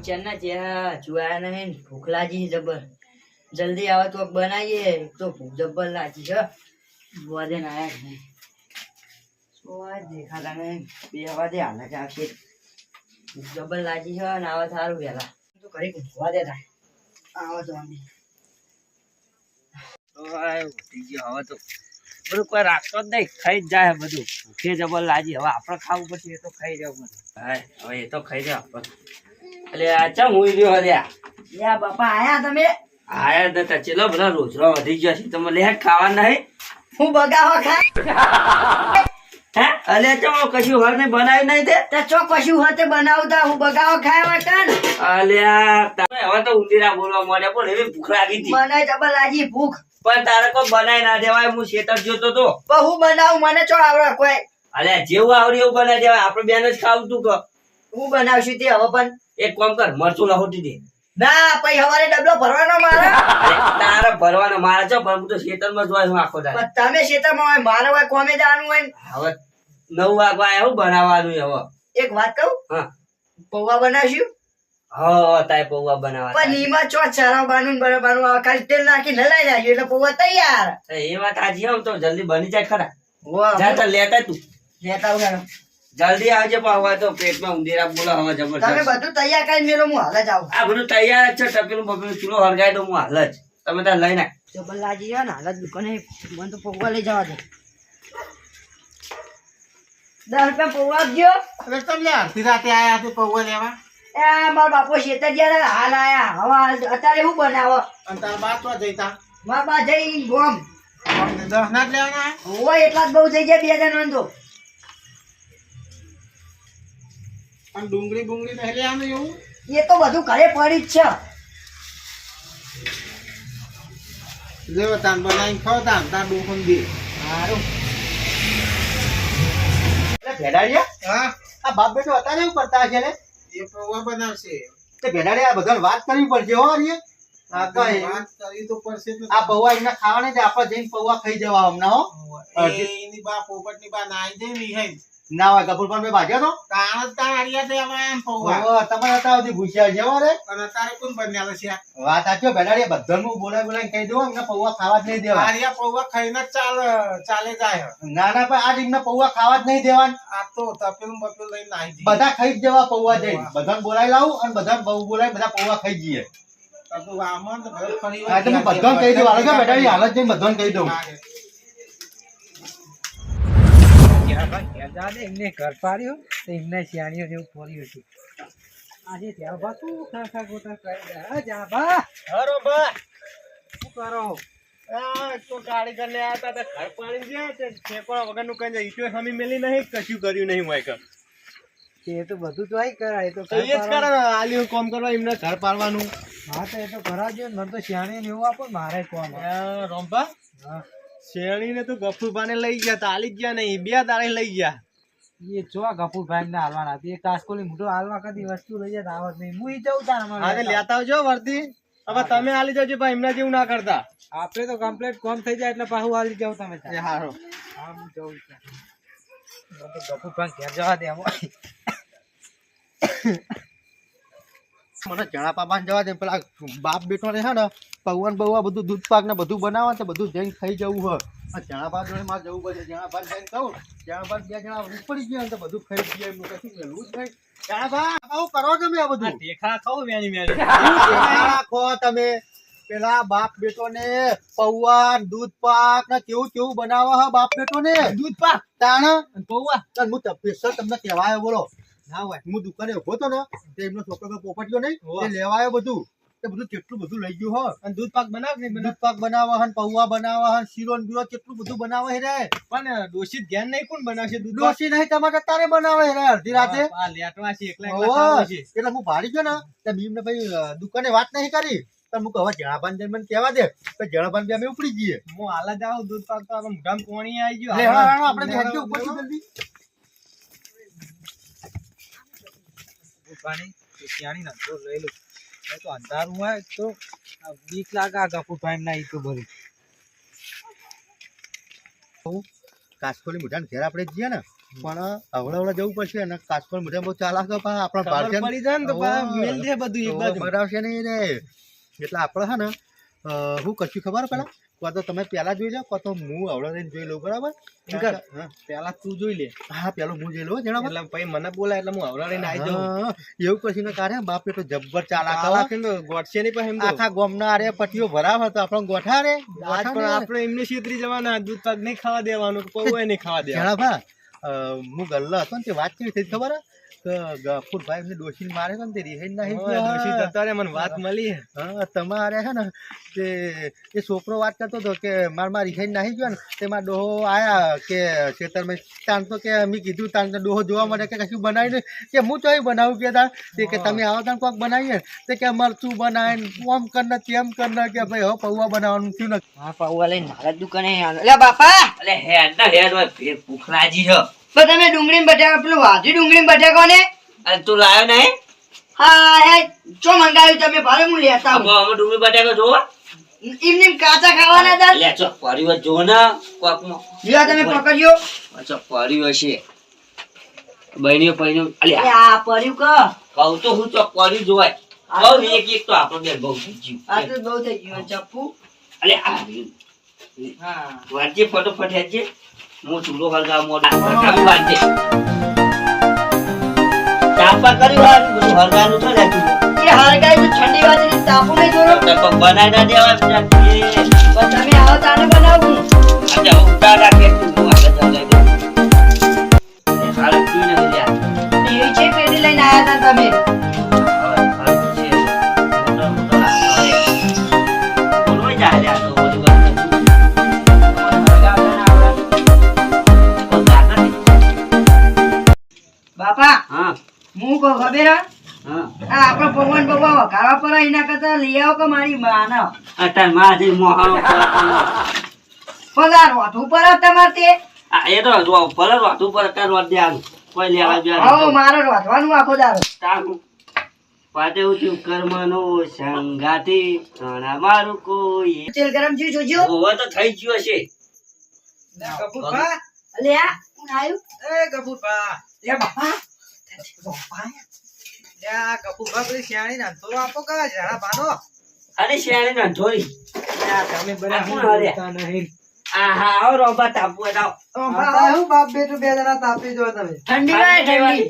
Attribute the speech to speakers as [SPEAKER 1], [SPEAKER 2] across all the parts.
[SPEAKER 1] હું ચેન્ના જ્યાં જોયા નહીં ભૂખ લાગી છે જબર. જલ્દી આવે તો બનાવીએ તો ભૂખ જબર લાગી છે બોધે ના નહીં શું દેખાતા નહીં. બે વાદે હાલે જ આવશે ભૂખ જબર લાગી છે અને આવે સારું વહેલા. તો ઘરે ઊંઘવા દેતા. આવે તો અમે. હવે તો. બધું કોઈ રાખતો જ નહીં ખાઈ જ જાય બધું. ભૂખે જબર લાજી હવે આપણે ખાવું પછી એ તો ખાઈ જવું બધું. હવે એ તો ખાઈ જાવ એટલે ચમ હુઈ રહ્યો હલ્યા યા બાપા આયા તમે? આયા તો તા ચેલો બધા રોજરો વધી ગયો છે. તમે લે ખાવા નહીં? હું બગાવા ખા હે? અલે ચમ કશું હર ને બનાવી નહીં તે? તે ચો કશું હતે બનાવતા હું બગાવો ખાય વટન અલ્યા તમે હવે તો ઉંદીરા બોલવા મળ્યા પણ એવી ભૂખ લાગી હતી. મને ભૂખ. પણ તારે કોઈ બનાવી ના દેવાય હું શેતર જોતો તો. પણ હું બનાવું મને ચો આવડે કોઈ? અલ્યા જેવું આવડે એવું બનાવી દેવાય આપણે બેન જ ખાવું તું કે હું બનાવશું તે હવે પણ. એક કામ કર મરચું લહોટી દે. ના પછી હવારે ડબલો ભરવાનો મારે. તારે ભરવાનો મારે છો પણ હું તો ખેતરમાં જ હોય હું આખો દાડો. તમે ખેતરમાં હોય મારે હોય કોમે જવાનું હોય હવે નવ વાગવા આવ્યા બનાવવાનું હવે. એક વાત કહું? હા. પૌવા બનાવશું હા તાય પૌવા બનાવવા પણ એમાં ચો ચરાવવાનું બરાબરનું આવે ખાલી તેલ નાખી નલાઈ નાખ્યું એટલે પૌવા તૈયાર. એ વાત આજે આમ તો જલ્દી બની જાય ખરા. જા તો લેતા તું. લેતા જલ્દી આવજે પણ હવે તો પેટમાં ઉંદીરા બોલા હવે જબરદસ્ત તમે બધું તૈયાર કરી મેલો હું હાલ જ આવું. આ બધું તૈયાર જ છે ટપેલું બબેલું ચૂલો હળગાઈ દઉં હું હાલ જ. તમે ત્યાં લઈ નાખ જબરલાજી ને હાલ જ દુકાને મને તો પૌવા લઈ જવા દે. દસ રૂપિયા પૌવા આપજો.
[SPEAKER 2] હવે તમને અડધી રાતે આયા હતી પૌવા લેવા?
[SPEAKER 1] એ મારા બાપો શેતર ગયા હાલ આયા. હવા અત્યારે શું બનાવો
[SPEAKER 2] અને તાર બા તો જઈતા
[SPEAKER 1] મારા બા જઈ ગોમ.
[SPEAKER 2] દસ ના જ લેવાના
[SPEAKER 1] હોય એટલા જ બહુ થઈ જાય બે જણ તો
[SPEAKER 2] અને ડુંગળી બુંગળી પહેલે આમ એવું?
[SPEAKER 1] એ તો બધું ઘરે પડી જ છે.
[SPEAKER 2] લેવો તાન બનાવીને ખાવ તાન તાર ડોકું દે
[SPEAKER 1] સારું
[SPEAKER 3] ભેડાડિયા
[SPEAKER 2] હા?
[SPEAKER 3] આ બાપ બેટો અત્યારે એવું કરતા છે ને?
[SPEAKER 2] એ પૌવા બનાવશે.
[SPEAKER 3] તે ભેડાડિયા બધાને વાત કરવી પડશે હો.
[SPEAKER 2] વાત કરવી તો પડશે
[SPEAKER 3] આ પૌવા એના ખાવાના આપણે જઈને પૌવા ખાઈ જવા હમણાં હો.
[SPEAKER 2] એની બા પોપટની બા નાઈ દે વિહાઈ
[SPEAKER 3] ના હોય કપૂર પણ ભાગ્યો તો
[SPEAKER 2] તાણ તાણ એમ પૌવા
[SPEAKER 3] તમારે અત્યાર સુધી ભૂસ્યા છે હો રે
[SPEAKER 2] અને તારે કોણ બન્યા છે
[SPEAKER 3] વાત સાચી બેડાડી બધાને હું બોલાય બોલાય કહી દઉં એમને પૌવા ખાવા જ નહીં દેવા.
[SPEAKER 2] આરિયા પૌવા ખાઈને ને ચાલે ચાલે જાય.
[SPEAKER 3] ના ના પણ આજ એમને પૌવા ખાવા જ નહીં દેવાન.
[SPEAKER 2] આ તો તપેલું બપેલું લઈને નાઈ
[SPEAKER 3] બધા ખાઈ જ જવા પૌવા જઈ બધાને બોલાય લાવું અને બધાને બહુ બોલાય બધા પૌવા ખાઈ જઈએ.
[SPEAKER 2] તપેલું આમાં ને ઘર ફરી
[SPEAKER 3] હા તો હું બધાને કહી દઉં. હાલો કે ભેડાડિયા હાલ જ જઈને બધાને કહી દઉં.
[SPEAKER 4] એમને ઘર પાડ્યું તો એમને શિયાળીઓ જેવું હતું. આજે ત્યાં બા શું ખા ખા કરી જા બા.
[SPEAKER 2] હરો બા.
[SPEAKER 4] શું કરો?
[SPEAKER 2] આ તો કારીગર ને આતા તો ઘર પાડી ગયા તે વગરનું કઈ જાય ઈટો મેલી નહીં કશું કર્યું નહીં હોય કર
[SPEAKER 4] એ તો બધું તો આઈ કરાય. તો
[SPEAKER 2] તો જ કરે ને આલ્યું કામ કરવા એમને ઘર પાડવાનું.
[SPEAKER 4] હા તો એ તો કરાવજો મને તો શિયાળી ને એવું આપો મારે કોમ.
[SPEAKER 2] રોમ્પા
[SPEAKER 4] હા.
[SPEAKER 2] શેરણી ને તો ગફુરભાને લઈ ગયા તાલી ગયા નહીં બે દાડે લઈ ગયા.
[SPEAKER 4] એ જો કપૂરભાઈ ને હાલવાના હતી. એ કાસકોલી મોટો હાલવા કદી વસ્તુ લઈ જાય તો આવત નહીં. હું જઉં તાર
[SPEAKER 2] હા લેતા આવજો વર્દી. હવે તમે આલી જજો ભાઈ એમના જેવું ના કરતા.
[SPEAKER 4] આપણે તો કમ્પ્લીટ કોમ થઈ જાય એટલે પાછું હાલી જાવ તમે.
[SPEAKER 2] એ હારો.
[SPEAKER 4] હા હું જઉં ઘેર જવા દે
[SPEAKER 3] મને ચણા પાપા જવા દે પેલા બાપ બેટો ને છે ને પૌવા ને બૌવા બધું દૂધ પાક ને બધું બનાવવા છે બધું જઈને ખાઈ જવું હોય. જણા ભાત જોડે મારે જવું પડશે ચણા ભાત જઈને કહું ચણા ભાત બે જણા ઉપડી ગયા તો બધું ખાઈ ગયા એમનું કશું મેલું જ નહીં. ચણા ભાત આવું કરો તમે આ બધું.
[SPEAKER 2] ટેખા ખાવ મેની મેની
[SPEAKER 3] રાખો તમે? પેલા બાપ બેટો ને પૌવા ને દૂધ પાક ને કેવું કેવું બનાવો હા બાપ બેટો ને દૂધ પાક? તાણ? પૌવા? હું સ્પેશિયલ તમને કહેવાયો બોલો. ના હોય. હું દુકાને ઊભો તો ને એમનો છોકરો પોપટ્યો નહીં. લેવાયો બધું. તે બધું કેટલું બધું લઈ ગયું હો?
[SPEAKER 2] અને દૂધ પાક બનાવે કે
[SPEAKER 3] દૂધ પાક બનાવવા હન પૌવા બનાવવા હન શીરો ને બીરો કેટલું બધું બનાવે રે?
[SPEAKER 2] પણ દોષિત ધ્યાન નહીં કોણ બનાવશે દૂધ પાક?
[SPEAKER 3] નહીં તમારે તારે બનાવે રે અડધી રાતે.
[SPEAKER 2] આ લેટવા છે એકલા એકલા છે.
[SPEAKER 3] એટલે હું ભાડી ગયો ને તે ને ભાઈ દુકાને વાત નહીં કરી. પણ હું કહવા જણાભાન જઈને મને કહેવા દે જણાભાન બી અમે ઉપડી જઈએ
[SPEAKER 2] હું હાલ જ દૂધ પાક તો આપણે મોઢામાં પોણી આવી ગયું.
[SPEAKER 3] આપણે જલ્દી.
[SPEAKER 4] લઈ તો અંધારું હોય તો બીક લાગે આ કપૂરભાઈ ના તો ભરી
[SPEAKER 3] કાસકોલી મોઢાને ઘેર આપણે જઈએ ને પણ હવળે જવું પડશે અને કાસકોલ બધા બહુ ચાલાક આપણા ભારતીય
[SPEAKER 4] પડી જાય ને તો મેલ દે બધું એક બાજુ.
[SPEAKER 3] બરાવશે નહીં રે. એટલે આપણે હે ને હું કશું ખબર પેલા? કાં તો તમે પેલા જોઈ લો કાં તો હું હવળે રહીને જોઈ લઉં બરાબર.
[SPEAKER 4] પેલા તું જોઈ લે
[SPEAKER 3] હા પેલો હું જોઈ લઉં જણાવ
[SPEAKER 4] એટલે પછી મને બોલાય એટલે હું આવડાડીને આવી જાઉં
[SPEAKER 3] એવું કશું ને કારે બાપ એટલો તો જબ્બર ચાલાક.
[SPEAKER 4] ગોઠશે નહીં તો.
[SPEAKER 3] આખા ગોમના આરે પટીઓ ભરાવ હતો આપણો ગોઠા રે
[SPEAKER 4] પણ આપણે એમને છેતરી જવાના દૂધ પાક નહીં ખાવા દેવાનું કોઈ નહીં ખાવા દેવાનું
[SPEAKER 3] જણાવ હું ગલ્લો હતો ને તે વાત કેવી થઈ ખબર હે? ગફુરભાઈ એમને ડોશીને મારે છે ને તે રિહાઈ નહીં
[SPEAKER 4] ડોશી જતા રે, મને વાત મળી હે.
[SPEAKER 3] તમારે હે ને તે એ છોકરો વાત કરતો હતો કે માર માર રિહાઈ નાહી ગયો ને તેમાં ડોહો આયા કે ખેતરમાં તાન તો કે મેં કીધું તાન તો ડોહો જોવા માટે કે કશું બનાવી નહીં. કે હું ચોય બનાવું કે તાણ? તે કે તમે આવો તાન કોક બનાવીએ. તે કે મરચું બનાવે ને ઓમ કરને તેમ કરને કે ભાઈ હવે પૌવા બનાવવાનું થયું ને
[SPEAKER 5] હા પૌવા લઈને મારા દુકાને લે બાપા!
[SPEAKER 1] અલે હેડ ના હેડ હોય ફેર ભૂખ લાગી છે.
[SPEAKER 5] તો તમે ડુંગળી બટાકા પેલું વાજી ડુંગળી બટાકો ને
[SPEAKER 1] તું લાયો નહીં?
[SPEAKER 5] હા હે ચો મંગાવ્યું તમે? ભારે હું લેતા આવું.
[SPEAKER 1] અમે ડુંગળી બટાકા જોવા.
[SPEAKER 5] એમ કાચા ખાવાના હતા
[SPEAKER 1] લે ચો પરિવાર જો ને કોકમાં.
[SPEAKER 5] લ્યો તમે પકડ્યો.
[SPEAKER 1] ચો પરિવાર છે બહેનીઓ પૈણીઓ અલે
[SPEAKER 5] આ પડ્યું ક?
[SPEAKER 1] કહું તો હું ચો પરિ જોવાય. કહું એક એક તો આપણો બે બહુ થઈ
[SPEAKER 5] આ તો બહુ થઈ ગયું ચપ્પુ.
[SPEAKER 1] અલે આ.
[SPEAKER 5] હા.
[SPEAKER 1] વાંચજે ફટોફટ હેડજે હું ચૂલો હળગાવ મોટા કામ વાંચજે તાપા કર્યું આ બધું હળગાનું ને ચૂલો
[SPEAKER 5] એ હરગાય તો ઠંડી વાજરી તાપો નહીં જોરો
[SPEAKER 1] તો બનાઈ ના દેવા.
[SPEAKER 5] પણ તમે આવો તાને બનાવું
[SPEAKER 1] હવે ઉતાર રાખે તું હું આગળ. એ હાલત તું નથી લ્યા.
[SPEAKER 5] એવી છે પેઢી લઈને આયા હતા તમે ખબર? હે?
[SPEAKER 1] હા
[SPEAKER 5] આ આપણો પવન પવન વઘારવા પર એના કરતા લઈ આવો કે મારી માના?
[SPEAKER 1] અત્યારે મારાથી મોહાણો
[SPEAKER 5] પગાર વાઠું પર તમારે તે?
[SPEAKER 1] એ તો ભલે વાતું પર અત્યારે વાત દેવાનું. કોઈ લેવા
[SPEAKER 5] આવો
[SPEAKER 1] દેવાનું
[SPEAKER 5] મારે વાંચવાનું આખો દાડો.
[SPEAKER 1] તારું. પાટે ઉઠ્યું કર્મનો સંગાથી. ઘણા મારું કોઈ
[SPEAKER 5] તેલ ગરમ થયું જોજો.
[SPEAKER 1] હોવા તો થઈ ગયું હશે.
[SPEAKER 5] અલે આ
[SPEAKER 4] એ.
[SPEAKER 5] લે બાપા.
[SPEAKER 1] અરે શિયાળી ના ઢોરી
[SPEAKER 4] તમે
[SPEAKER 1] આ કોણ હાલ્યા? આવો રોબા તાપુ આવો.
[SPEAKER 5] હું બાપ બેટો બે જણા તાપી જો તમે. ઠંડી વાય ઠંડી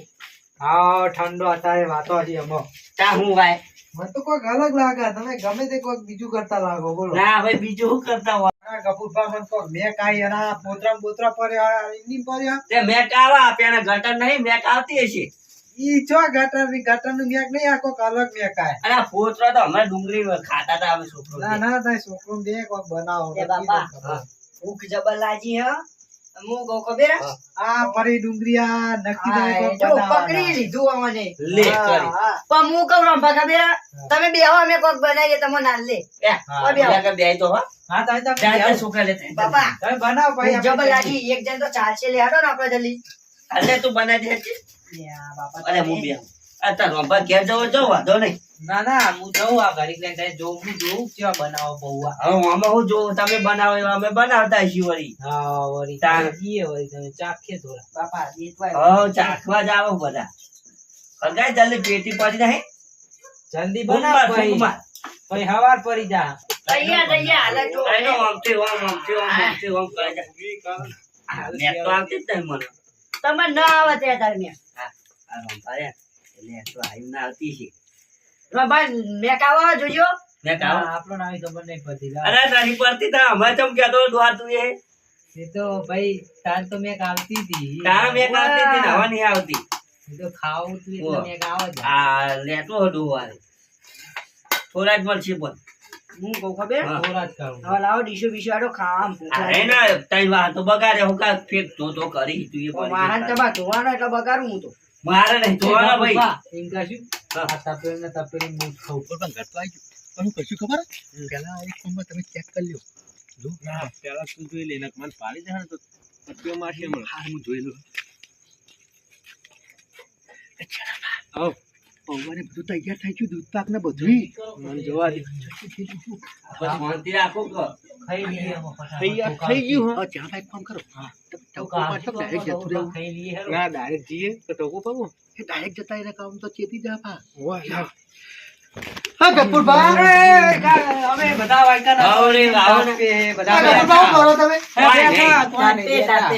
[SPEAKER 4] હા ઠંડો અત્યારે વાતો હજી અમો
[SPEAKER 1] તા હું વાય?
[SPEAKER 4] મને તો કોઈક અલગ લાગે તમે ગમે તે કોઈક બીજું કરતા લાગો બોલો.
[SPEAKER 1] ના ભાઈ બીજું શું કરતા હોય?
[SPEAKER 4] કપૂરભા મને મેં કાંઈ એના પોતરા ને બોતરા પડ્યા એમની પડ્યા
[SPEAKER 1] તે મેક ગટર નહીં મેં આવતી હશે.
[SPEAKER 4] ઈ ચો ગટરની ગટરનું મેક નહીં આ અલગ મેક આય.
[SPEAKER 1] અને આ ફોતરો તો હમણાં ડુંગળી ખાતા હતા અમે છોકરો
[SPEAKER 4] ના ના થાય છોકરો બે કોક બનાવો
[SPEAKER 5] એ બાપા. ભૂખ જબર લાગી હે હું. કહું ખબર
[SPEAKER 4] આ ફરી ડુંગળીયા નક્કી તમે
[SPEAKER 5] હા,
[SPEAKER 4] કોક
[SPEAKER 5] એ જો
[SPEAKER 4] બનાવવાના.
[SPEAKER 5] પકડી લીધું અમને
[SPEAKER 1] લે કરી.
[SPEAKER 5] પણ હું કહું રંભા ખબર તમે બે અમે કોક બનાવીએ તમે ના લે.
[SPEAKER 4] હા,
[SPEAKER 1] બે આગળ બે તો હો.
[SPEAKER 4] હા તમે તમે
[SPEAKER 1] ત્યાં છોકરા લેતા
[SPEAKER 5] બાપા
[SPEAKER 4] તમે બનાવો
[SPEAKER 5] ભૂખ જબર લાગી. એક જણ તો ચાલશે લે હાડો ને આપણે જલ્દી.
[SPEAKER 1] અરે તું બનાવી દે અરે હું બે. આ તાર રોંભા ઘેર જવો જો વાંધો નહીં.
[SPEAKER 4] ના ના હું જઉં આ ઘડીક લઈને ત્યાં જોઉં હું જોઉં કેવા બનાવો પૌવા
[SPEAKER 1] હવે આમાં હું જોઉં તમે બનાવો અમે બનાવતા છીએ વળી.
[SPEAKER 4] હા વળી
[SPEAKER 1] તાણ.
[SPEAKER 4] વળી તમે ચાખીએ થોડા.
[SPEAKER 5] બાપા દેતવાય
[SPEAKER 1] હવ ચાખવા જ આવો બધા. હગાઈ જલ્દી પેટી પડી જાય.
[SPEAKER 4] જલ્દી બનાવ પછી
[SPEAKER 1] ભૂખમાર.
[SPEAKER 4] હવાર પડી જા.
[SPEAKER 5] તૈયાર તૈયાર હાલે
[SPEAKER 1] કરે. મેં તો આવતી જ નહીં મને.
[SPEAKER 5] તમે ન આવે ત્યાં દરમિયાન
[SPEAKER 1] આ- આ રોંભા રે, એટલે તો આયુ ના આવતી છે.
[SPEAKER 5] રંભા મેક આવો જોજો
[SPEAKER 1] મેં કહું,
[SPEAKER 4] આપણો નાવી ખબર નહીં પડતી.
[SPEAKER 1] અરે તારી પડતી તા અમે ચમ કહેતો ડોહા તું એ?
[SPEAKER 4] એ તો ભાઈ તાર તો મેક આવતી હતી
[SPEAKER 1] તારા મેં આવતી હતી ને હવે નહીં આવતી.
[SPEAKER 4] એ તો ખાવું તું એટલે. મેક આવે જ.
[SPEAKER 1] આ લેતો વારે થોડા જ મળશે પણ.
[SPEAKER 5] હું કહું ખબર.
[SPEAKER 4] થોડા જ ખાવું
[SPEAKER 5] હવે લાવો ડીશો બીશો આડો ખાવા
[SPEAKER 1] અરે ના તઈ વાર તો બગાડે હું કા ફેક તો તો કરી તું એ
[SPEAKER 5] વાહન તમારે ધોવાનો એટલે બગાડું હું તો.
[SPEAKER 1] મારે નહીં જોવાનો ભાઈ
[SPEAKER 4] એમ કહેશું? આ તપેલી ને તપેલી હું જ ખાઉં.
[SPEAKER 3] પણ ઘટતો આવી ગયો પણ કશું ખબર પેલા એક ફોનમાં તમે ચેક કરી લ્યો જો
[SPEAKER 4] પેલા શું જોઈ લે નક મને પાડી દે ને તો પત્તીઓ મારશે હમણાં.
[SPEAKER 3] હા હું જોઈ લઉં
[SPEAKER 4] આવ.
[SPEAKER 3] પૌવાને બધું તૈયાર થઈ ગયું દૂધ પાક ને બધું.
[SPEAKER 4] મને જોવા દે.
[SPEAKER 1] શાંતિ રાખો.
[SPEAKER 2] થઈ ગયું હા,
[SPEAKER 3] કરો.
[SPEAKER 2] ના ડાયરેક્ટ જઈએ તો ટોકો પાડવો
[SPEAKER 3] એ direct જતા એને કામ તો ચેતી જા પા. હા, ગફુરભાઈ.
[SPEAKER 4] અમે બધા વાયકા
[SPEAKER 1] આવો રે, આવો
[SPEAKER 4] બધા
[SPEAKER 3] હા, કરો તમે?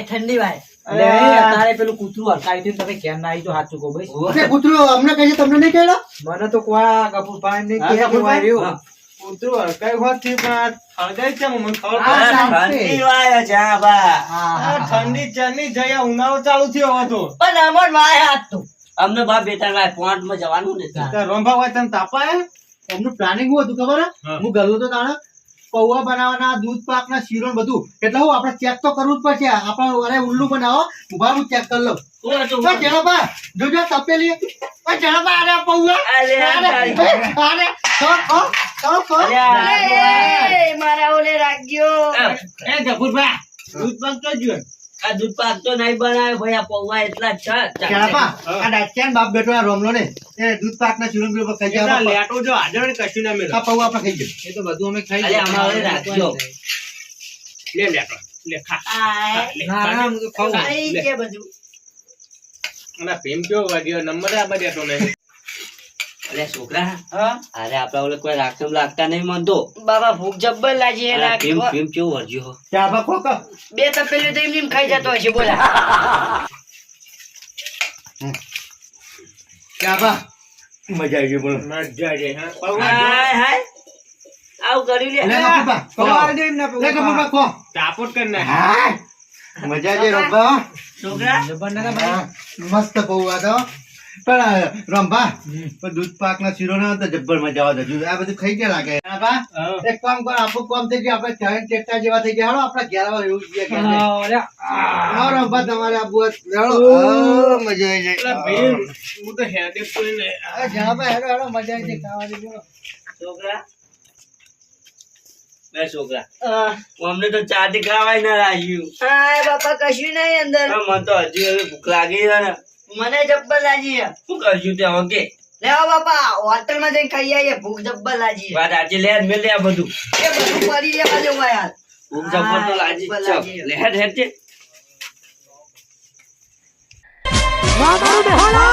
[SPEAKER 4] ઠંડી વાય. અરે પેલું કૂતરું હરકાવી તમે કેમ ના આવી ભાઈ
[SPEAKER 3] કૂતરું અમને કહીએ તમને નહીં કહેલો?
[SPEAKER 4] મને તો કોઈ કપૂરભાઈ ને
[SPEAKER 3] હા,
[SPEAKER 4] કે
[SPEAKER 2] કૂતરું હરકાઈ હોતથી પણ છે મને ખબર
[SPEAKER 4] હા,
[SPEAKER 2] પડે.
[SPEAKER 4] સાચું.
[SPEAKER 1] ઠંડી વાય છે બા.
[SPEAKER 2] ઠંડી ચરની જયા ઉનાળો ચાલુ થયો હતો
[SPEAKER 4] પણ અમર વાય હાથ તો.
[SPEAKER 1] અમને બા બે ત્રણ વાર પોઈન્ટમાં જવાનું ને
[SPEAKER 2] રોંભા હોય તને તાપાય
[SPEAKER 3] એમનું પ્લાનિંગ શું હતું ખબર હું ગયો તો તાણે પૌવા બનાવવાના દૂધ પાક ના શીરો બધું. એટલે હું આપણે ચેક તો કરવું જ પડશે. આપણે અરે ઉલ્લુ બનાવો ઊભા હું ચેક કરી લઉં. જણાબા, જોજો તપેલી ઓય જણાબા, અરે પૌવા.
[SPEAKER 1] અરે,
[SPEAKER 3] અરે,
[SPEAKER 4] મારા ઓલે રાખ્યો
[SPEAKER 2] એ જફુરભાઈ દૂધ પાક તો જ્યો
[SPEAKER 1] આ દૂધ પાક તો નહીં બનાવે ભાઈ આ પૌવા એટલા જ છે.
[SPEAKER 3] જણાબા, આ ડાચિયાન બાપ બેટો આ રોમલો ને એ દૂધ પાક ના ખાઈ
[SPEAKER 2] એટલા લેટો જો હાજર ને કશું ના મેળો
[SPEAKER 3] આ પૌવા આપણે ખાઈ જાય
[SPEAKER 4] એ તો બધું અમે ખાઈ
[SPEAKER 1] અરે, અમારે રાખજો.
[SPEAKER 2] લે લેટો લે ખા
[SPEAKER 4] ના ના હું તો ખાઉં.
[SPEAKER 2] લે. અને પ્રેમ કેવો વાગ્યો? નંબર આ બધે ને
[SPEAKER 1] અરે છોકરા અરે આપડા ઓલે કોઈ રાખમ લાગતા નહીં મનતો.
[SPEAKER 5] બાબા ભૂખ જબ્બર લાગી
[SPEAKER 1] અરે,
[SPEAKER 5] એના
[SPEAKER 1] ભીમ ભીમ કેવું વર્જ્યો
[SPEAKER 3] ખો, ખો.
[SPEAKER 5] બે તપેલી તો એમને એમ ખાઈ જતો હશે બોલા.
[SPEAKER 3] જણાબા, મજા આવી ગઈ બોલો.
[SPEAKER 2] મજા છે
[SPEAKER 1] હાય હાય આવું કર્યું
[SPEAKER 3] લે.
[SPEAKER 1] લે
[SPEAKER 3] ગફુરભા, ખો.
[SPEAKER 4] ખવાડી દો. એમને
[SPEAKER 3] લે ગફુરભા, ખો.
[SPEAKER 2] ચાપોટ કરી નાખ.
[SPEAKER 3] હાય. મજા આવી રંભા
[SPEAKER 1] છોકરા.
[SPEAKER 4] જબર ના ના.
[SPEAKER 3] હા, મસ્ત પૌવા તો પણ રંભા પણ દૂધ પાક ના શીરો ના તો જબ્બર મજા આવે હજુ આ બધું ખાઈ ગયા લાગે. એક કામ કર આપણું કામ થઈ ગયું આપણે ચાય ચેટા જેવા થઈ ગયા. હાલો આપણા ઘેર આવો એવું આવો રંભા તમારે તો મજા આવી જાય.
[SPEAKER 2] હું. તો હેડે કોઈ ને
[SPEAKER 3] હા, હેડો, હેડો, મજા આવી જાય ખાવાની
[SPEAKER 1] છોકરા? બે છોકરા. અમને તો ચા થી ખાવાય ના રાખ્યું.
[SPEAKER 5] હા બાપા કશું નહીં અંદર.
[SPEAKER 1] મને તો હજુ હવે ભૂખ લાગી છે ને.
[SPEAKER 5] મને જબ્બર લાગી છે.
[SPEAKER 1] શું કરશું તે ઓકે
[SPEAKER 5] લેવા બાપા હોટલમાં જઈને ખાઈ આવીએ ભૂખ જબ્બર લાગી
[SPEAKER 1] વાત આજે લે મેં લે આ બધું.
[SPEAKER 5] એ બધું પડી લેવા જેવું યાર
[SPEAKER 1] ભૂખ જબર તો
[SPEAKER 5] હા,
[SPEAKER 1] લાગી છે. લે હેડ હેડ છે
[SPEAKER 6] વાહ મારું બેહાડા